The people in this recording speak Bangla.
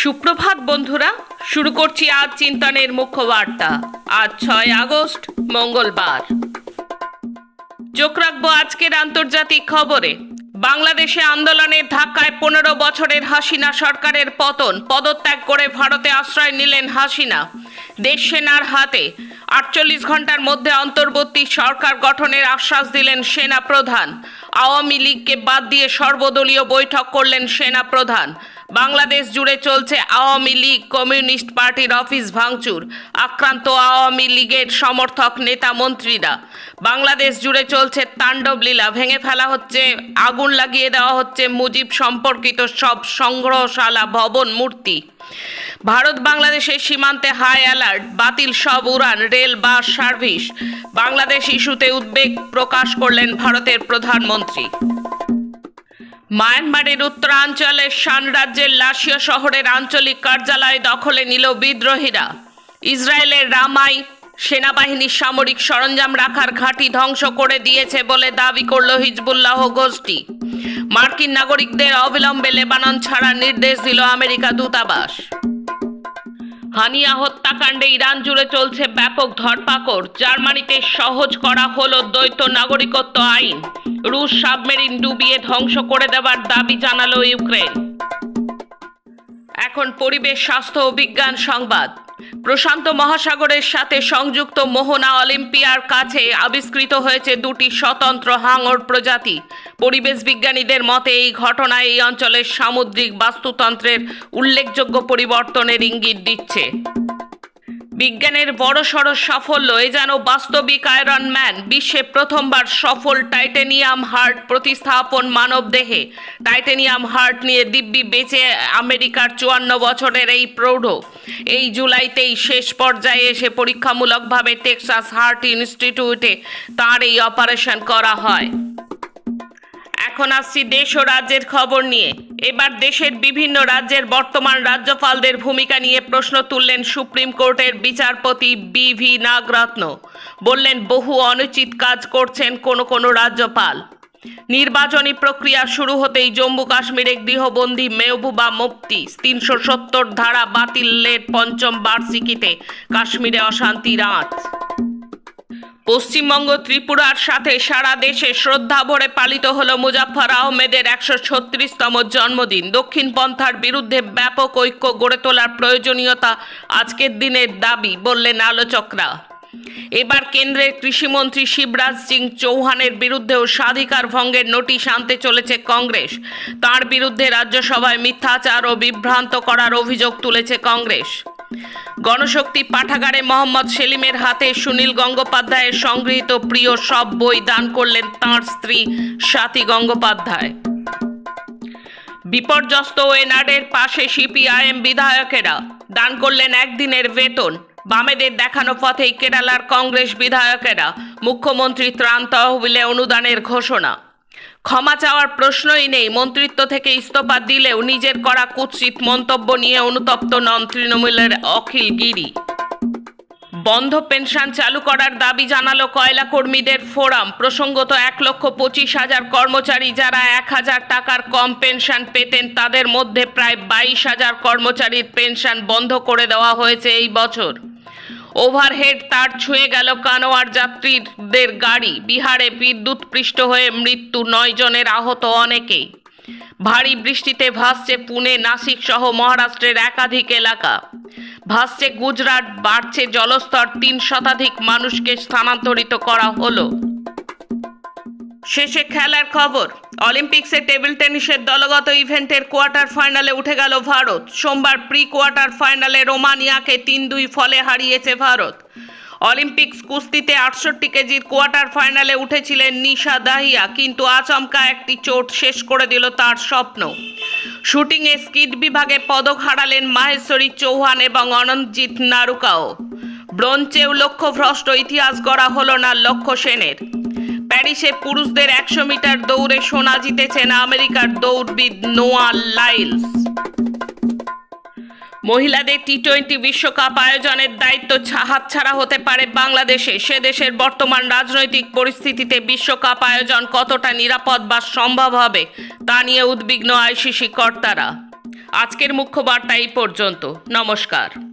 সুপ্রভাত, বন্ধুরা। শুরু করছি আজ চিন্তনের মুখ্য বার্তা আজ ছয় আগস্ট, মঙ্গলবার। চোখ রাখব আজকের আন্তর্জাতিক খবরে। বাংলাদেশে আন্দোলনের ধাক্কায় পনেরো বছরের হাসিনা সরকারের পতন। পদত্যাগ করে ভারতে আশ্রয় নিলেন হাসিনা। দেশ সেনার হাতে আটচল্লিশ ঘণ্টার মধ্যে অন্তর্বর্তী সরকার গঠনের আশ্বাস দিলেন সেনা প্রধান আওয়ামী লীগকে বাদ দিয়ে সর্বদলীয় বৈঠক করলেন সেনা প্রধান বাংলাদেশ জুড়ে চলছে আওয়ামী লীগ কমিউনিস্ট পার্টির অফিস ভাঙচুর। আক্রান্ত আওয়ামী লীগের সমর্থক নেতা মন্ত্রীরা। বাংলাদেশ জুড়ে চলছে তাণ্ডব লীলা। ভেঙে ফেলা হচ্ছে, আগুন লাগিয়ে দেওয়া হচ্ছে মুজিব সম্পর্কিত সব সংগ্রহশালা, ভবন, মূর্তি। ভারত বাংলাদেশের সীমান্তে হাই অ্যালার্ট বাতিল সব উড়ান, রেল, বাস সার্ভিস বাংলাদেশ ইস্যুতে উদ্বেগ প্রকাশ করলেন ভারতের প্রধানমন্ত্রী। মায়ানমারের উত্তরাঞ্চলের শান রাজ্যের লাশীয় শহরের আঞ্চলিক কার্যালয় দখলে নিল বিদ্রোহীরা। ইসরায়েলের রামাই সেনাবাহিনীর সামরিক সরঞ্জাম রাখার ঘাঁটি ধ্বংস করে দিয়েছে বলে দাবি করল হিজবুল্লাহ গোষ্ঠী। মার্কিন নাগরিকদের অবিলম্বে লেবানন ছাড়ার নির্দেশ দিল আমেরিকা দূতাবাস। হানিয়া হত্যাকাণ্ডে ইরান জুড়ে চলছে ব্যাপক ধরপাকড়। জার্মানিতে সহজ করা হলো দ্বৈত নাগরিকত্ব আইন। রুশ সাবমেরিন ডুবিয়ে ধ্বংস করে দেওয়ার দাবি জানালো ইউক্রেন। এখন পরিবেশ, স্বাস্থ্য ও বিজ্ঞান সংবাদ। প্রশান্ত মহাসাগরের সাথে সংযুক্ত মোহনা অলিম্পিয়ার কাছে আবিষ্কৃত হয়েছে দুটি স্বতন্ত্র হাঙর প্রজাতি। পরিবেশ বিজ্ঞানীদের মতে, এই ঘটনায় এই অঞ্চলের সামুদ্রিক বাস্তুতন্ত্রের উল্লেখযোগ্য পরিবর্তনের ইঙ্গিত দিচ্ছে। বিজ্ঞানের বড়সড় সাফল্য, এ যেন বাস্তবিক আয়রন ম্যান বিশ্বে প্রথমবার সফল টাইটেনিয়াম হার্ট প্রতিস্থাপন মানব দেহে। টাইটেনিয়াম হার্ট নিয়ে দিব্যি বেঁচে আমেরিকার চুয়ান্ন বছরের এই প্রৌঢ়। এই জুলাইতেই শেষ পর্যায়ে এসে পরীক্ষামূলকভাবে টেক্সাস হার্ট ইনস্টিটিউটে তার এই অপারেশন করা হয়। এখন আসছি দেশ ও রাজ্যের খবর নিয়ে। এবার দেশের বিভিন্ন রাজ্যের বর্তমান রাজ্যপালদের ভূমিকা নিয়ে প্রশ্ন তুললেন সুপ্রিম কোর্টের বিচারপতি বি ভি নাগরত্ন। বললেন, বহু অনুচিত কাজ করছেন কোনো কোনো রাজ্যপাল। নির্বাচনী প্রক্রিয়া শুরু হতেই জম্মু কাশ্মীরে গৃহবন্দী মেহবুবা মুফতি তিনশো সত্তর ধারা বাতিলের পঞ্চম বার্ষিকীতে কাশ্মীরে অশান্তির আঁচ। পশ্চিমবঙ্গ ত্রিপুরার সাথে সারা দেশে শ্রদ্ধা ভরে পালিত হল মুজাফফর আহমেদের একশো ছত্রিশতম জন্মদিন। দক্ষিণ পন্থার বিরুদ্ধে ব্যাপক ঐক্য গড়ে তোলার প্রয়োজনীয়তা আজকের দিনের দাবি, বললেন আলোচকরা। এবার কেন্দ্রের কৃষিমন্ত্রী শিবরাজ সিং চৌহানের বিরুদ্ধেও স্বাধিকার ভঙ্গের নোটিশ আনতে চলেছে কংগ্রেস। তার বিরুদ্ধে রাজ্যসভায় মিথ্যাচার ও বিভ্রান্ত করার অভিযোগ তুলেছে কংগ্রেস। গণশক্তি পাঠাগারে মোহাম্মদ সেলিমের হাতে সুনীল গঙ্গোপাধ্যায়ের সংগৃহীত প্রিয় সব বই দান করলেন তাঁর স্ত্রী স্বাতী গঙ্গোপাধ্যায়। বিপর্যস্ত ওয়েনাডের পাশে সিপিআইএম বিধায়কেরা দান করলেন একদিনের বেতন। বামেদের দেখানো পথেই কেরালার কংগ্রেস বিধায়কেরা মুখ্যমন্ত্রী ত্রাণ তহবিলে অনুদানের ঘোষণা। ক্ষমা চাওয়ার প্রশ্নই নেই। মন্ত্রিত্ব থেকে ইস্তফা দিলেও নিজের করা কুৎসিত মন্তব্য নিয়ে অনুতপ্ত নন তৃণমূলের অখিল গিরি। বন্ধ পেনশন চালু করার দাবি জানালো কয়লা কর্মীদের ফোরাম। প্রসঙ্গত এক লক্ষ পঁচিশ হাজার কর্মচারী যারা এক হাজার টাকার কম পেনশন পেতেন, তাদের মধ্যে প্রায় বাইশ হাজার কর্মচারীর পেনশন বন্ধ করে দেওয়া হয়েছে এই বছর। ওভারহেড তার ছুঁয়ে গেল কানোয়ার যাত্রীদের গাড়ি। বিহারে বিদ্যুৎ বিদ্যুৎপৃষ্ট হয়ে মৃত্যু, নয় জনের আহত অনেকেই ভারী বৃষ্টিতে ভাসছে পুনে, নাসিক সহ মহারাষ্ট্রের একাধিক এলাকা। ভাসছে গুজরাট, বাড়ছে জলস্তর, তিন শতাধিক মানুষকে স্থানান্তরিত করা হলো। শেষে খেলার খবর। অলিম্পিক্সে টেবিল টেনিসের দলগত ইভেন্টের কোয়ার্টার ফাইনালে উঠে গেল ভারত। সোমবার প্রি কোয়ার্টার ফাইনালে রোমানিয়াকে তিন দুই ফলে হারিয়েছে ভারত। অলিম্পিক্স কুস্তিতে আটষট্টি কেজির কোয়ার্টার ফাইনালে উঠেছিলেন নিশা দাহিয়া, কিন্তু আচমকা একটি চোট শেষ করে দিল তার স্বপ্ন। শুটিংয়ে স্কিড বিভাগে পদক হারালেন মাহেশ্বরী চৌহান এবং অনন্তজিৎ নারুকাও। ব্রোঞ্চেও লক্ষ্যভ্রষ্ট ইতিহাস গড়া হল না লক্ষ্য সেনের। প্যারিসে পুরুষদের একশো মিটার দৌড়ে সোনা জিতেছেন আমেরিকার দৌড়বিদ নোয়া লাইলস। মহিলাদের টি টোয়েন্টি বিশ্বকাপ আয়োজনের দায়িত্ব হাতছাড়া হতে পারে বাংলাদেশে। সে দেশের বর্তমান রাজনৈতিক পরিস্থিতিতে বিশ্বকাপ আয়োজন কতটা নিরাপদ বা সম্ভব হবে, তা নিয়ে উদ্বিগ্ন আইসিসি কর্তারা। আজকের মুখ্য বার্তা এই পর্যন্ত। নমস্কার।